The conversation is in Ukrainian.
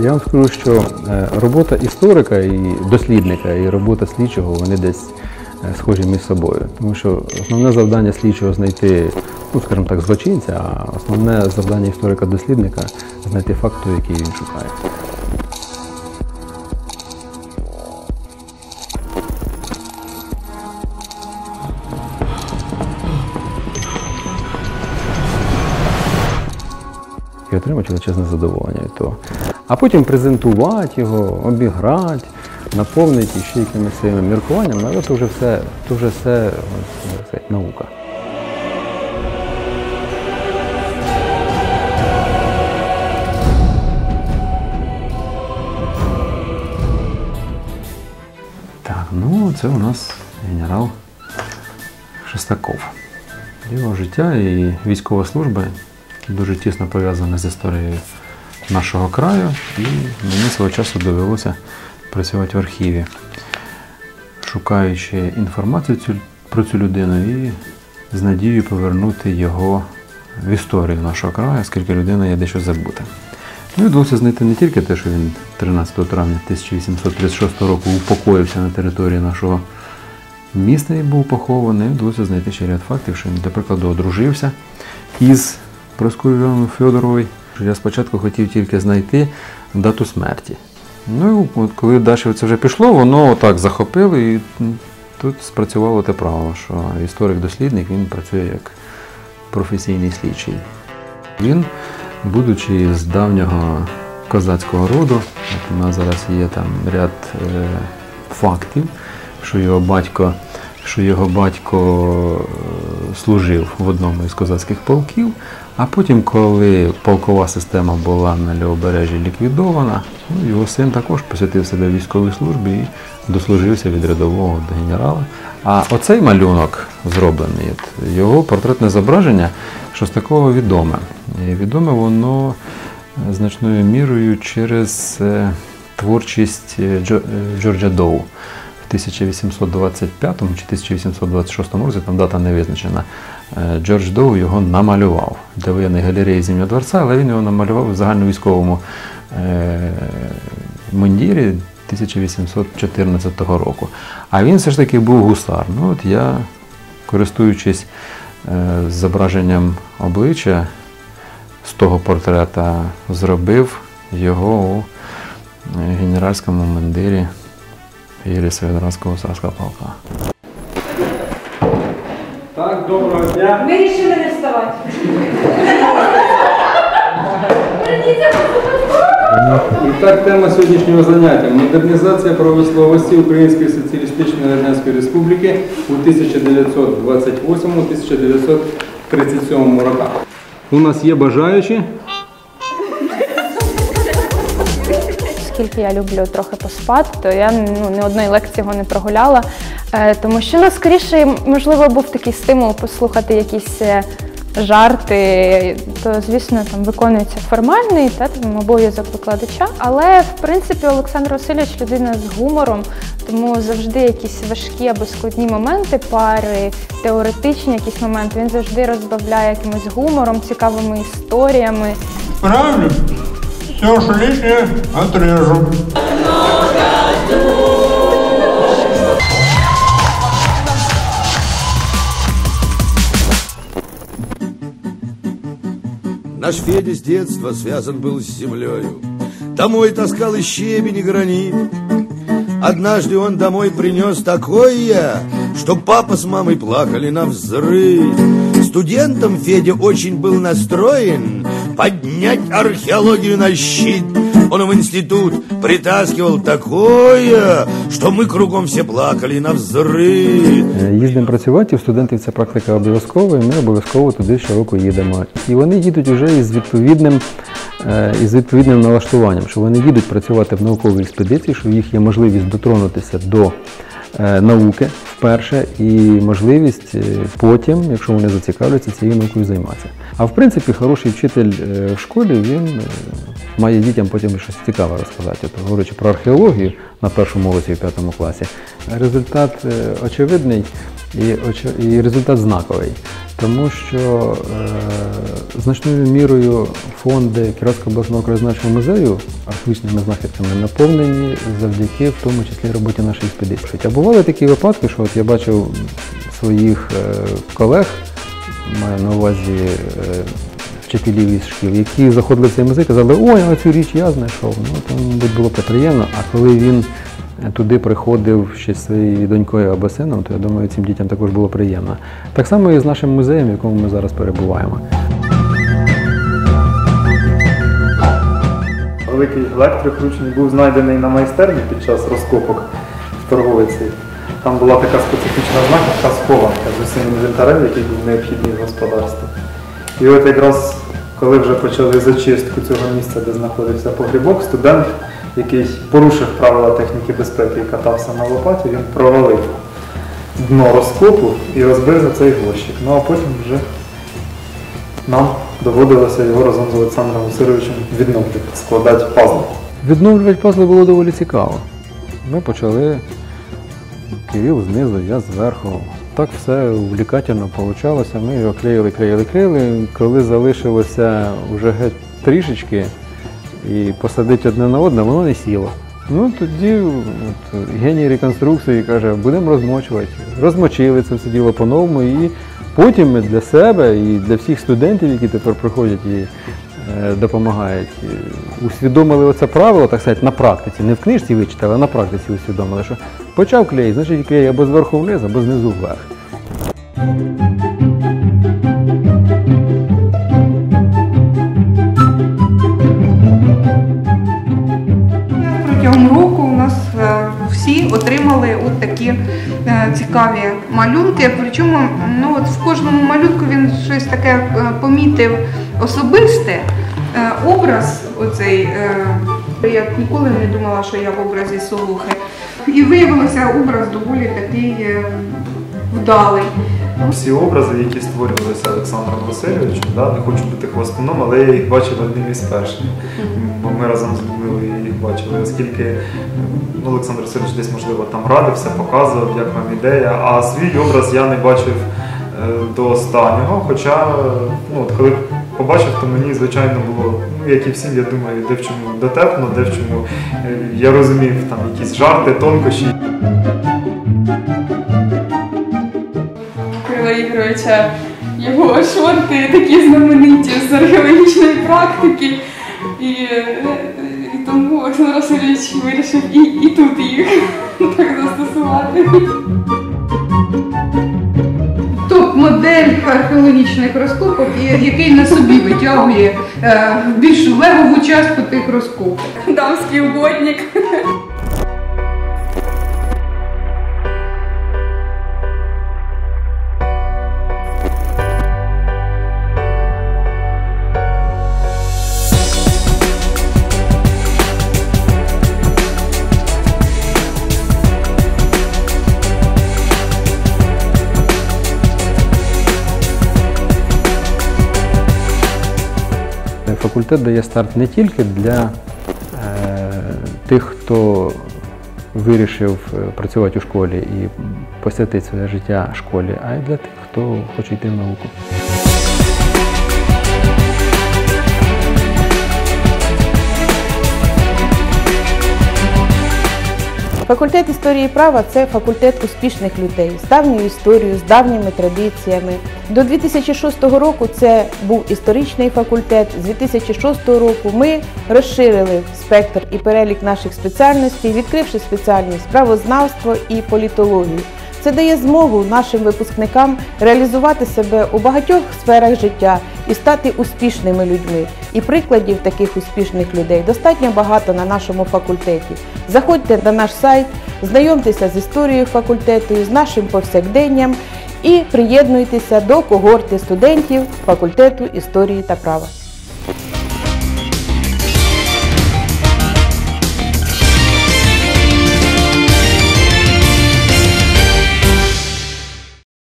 Я вам скажу, що е, робота історика і дослідника, і робота слідчого вони десь е, схожі між собою. Тому що основне завдання слідчого знайти, ну скажімо так, злочинця, а основне завдання історика-дослідника знайти факт, той, який він шукає. і отримати величезне задоволення від того. А потім презентувати його, обіграти, наповнити ще якимись своїми міркуваннями, але це вже все, це вже все сказати, наука. Так, ну це у нас генерал Шестаков. Його життя і військова служба дуже тісно пов'язана з історією нашого краю, і мені свого часу довелося працювати в архіві, шукаючи інформацію про цю людину і з надією повернути його в історію нашого краю, оскільки людина є дещо забута. Ну вдалося знайти не тільки те, що він 13 травня 1836 року упокоївся на території нашого міста і був похований, вдалося знайти ще ряд фактів, що він, до прикладу, одружився із Проскою Федоровою. Я спочатку хотів тільки знайти дату смерті. Ну, от коли далі це вже пішло, воно отак захопило, і тут спрацювало те правило, що історик-дослідник він працює як професійний слідчий. Він, будучи з давнього козацького роду, от у нас зараз є там ряд е, фактів, що його батько, що його батько е, служив в одному із козацьких полків, а потім, коли полкова система була на лівобережжі ліквідована, ну, його син також посвятив себе військовій службі і дослужився від рядового до генерала. А оцей малюнок зроблений, його портретне зображення, такого відоме. І відоме воно е, значною мірою через е, творчість е, Джо- Джорджа Доу. В 1825 чи 1826 році, там дата не визначена, Джордж Доу його намалював для воєнної галереї Зимнього дворця, але він його намалював в загальновійськовому е, мундірі 1814 року. А він все ж таки був гусар. Ну, от я, користуючись е, зображенням обличчя з того портрета, зробив його у е, генеральському мундирі Єлісаветградського гусарського полка. Так, доброго дня. Ми рішили не вставати. І так, тема сьогоднішнього заняття модернізація правословості Української Соціалістичної Радянської Республіки у 1928-1937 роках. У нас є бажаючі. Оскільки я люблю трохи поспати, то я ну, ні одної лекції його не прогуляла. Е, тому що ну, скоріше, можливо, був такий стимул послухати якісь е, жарти, то, звісно, там виконується формальний та, там, обов'язок викладача. Але, в принципі, Олександр Васильович людина з гумором, тому завжди якісь важкі або складні моменти, пари, теоретичні якісь моменти, він завжди розбавляє якимось гумором, цікавими історіями. Правильно? Все, что лишнее отрежу. Наш Федя с детства связан был с землею. Домой таскал и щебень, и гранит. Однажды он домой принес такое, что папа с мамой плакали на взрыв. Студентом Федя очень был настроен поднять археологию на щит. Он в институт притаскивал такое, что мы кругом все плакали на взрыв. Е, Їздимо працювати, у студентів ця практика обов'язкова, і ми обов'язково туди щороку їдемо. І вони їдуть вже із відповідним, е, із відповідним налаштуванням, що вони їдуть працювати в науковій експедиції, що в їх є можливість дотронутися до науки вперше і можливість е, потім, якщо вони зацікавляться, цією наукою займатися. А в принципі, хороший вчитель е, в школі він е, має дітям потім щось цікаве розказати. От, говорячи про археологію на першому році в п'ятому класі, результат е, очевидний і, і результат знаковий. Тому що е, значною мірою фонди Кіровського обласного краєзнавчого музею археологічними знахідками наповнені завдяки в тому числі роботі нашої експедиції. А бували такі випадки, що от я бачив своїх е, колег, маю на увазі е, вчителів із шкіл, які заходили в цей музей, казали, ой, а цю річ я знайшов. Ну, то, мабуть, було приємно. А коли він туди приходив ще зі своєю донькою або сином, то я думаю, цим дітям також було приємно. Так само і з нашим музеєм, в якому ми зараз перебуваємо. Великий електрокручний був знайдений на майстерні під час розкопок в торговиці. Там була така специфічна знахідка схованка з усім інвентарем, який був необхідний в господарстві. І от якраз коли вже почали зачистку цього місця, де знаходився погрібок, студент, який порушив правила техніки безпеки і катався на лопаті, він провалив дно розкопу і розбив за цей горщик. Ну а потім вже нам доводилося його разом з Олександром Васильовичем відновлювати, складати пазли. Відновлювати пазли було доволі цікаво. Ми почали Кирил знизу, я зверху. Так все увлікательно вийшло. Ми його клеїли, клеїли, клеїли. Коли залишилося вже геть трішечки і посадити одне на одне, воно не сіло. Ну тоді от, геній реконструкції каже, будемо розмочувати. Розмочили це все діло по-новому і потім ми для себе і для всіх студентів, які тепер приходять і е, допомагають, е, усвідомили оце правило, так сказати, на практиці. Не в книжці вичитали, а на практиці усвідомили, що почав клей, значить клей або зверху вниз, або знизу вверх. Отримали от такі е, цікаві малюнки. Причому ну, от в кожному малюнку він щось таке е, помітив особисте. Е, Образ оцей, я ніколи не думала, що я в образі Солухи. І виявилося образ доволі такий вдалий. Всі образи, які створювалися Олександром Васильовичем, да, не хочу бути хвостуном, але я їх бачив одним із перших. Бо ми разом з Людмилою їх бачили, оскільки ну, Олександр Васильович десь, можливо, там радився, показував, як вам ідея, а свій образ я не бачив е, до останнього. Хоча, ну, от коли побачив, то мені, звичайно, було, ну, як і всім, я думаю, де в чому дотепно, де в чому е, я розумів там якісь жарти, тонкощі. Ігоровича його шорти такі знамениті з археологічної практики. І, е, і тому Олександр Васильович вирішив і, і тут їх так застосувати. Топ-модель археологічних розкопок, який на собі витягує е, більш левову частку тих розкопок. Дамський угодник. Факультет дає старт не тільки для е, тих, хто вирішив е, працювати у школі і посвятити своє життя школі, а й для тих, хто хоче йти в науку. Факультет історії права це факультет успішних людей з давньою історією, з давніми традиціями. До 2006 року це був історичний факультет. З 2006 року ми розширили спектр і перелік наших спеціальностей, відкривши спеціальність правознавство і політологію. Це дає змогу нашим випускникам реалізувати себе у багатьох сферах життя і стати успішними людьми. І прикладів таких успішних людей достатньо багато на нашому факультеті. Заходьте на наш сайт, знайомтеся з історією факультету, з нашим повсякденням і приєднуйтеся до когорти студентів факультету історії та права.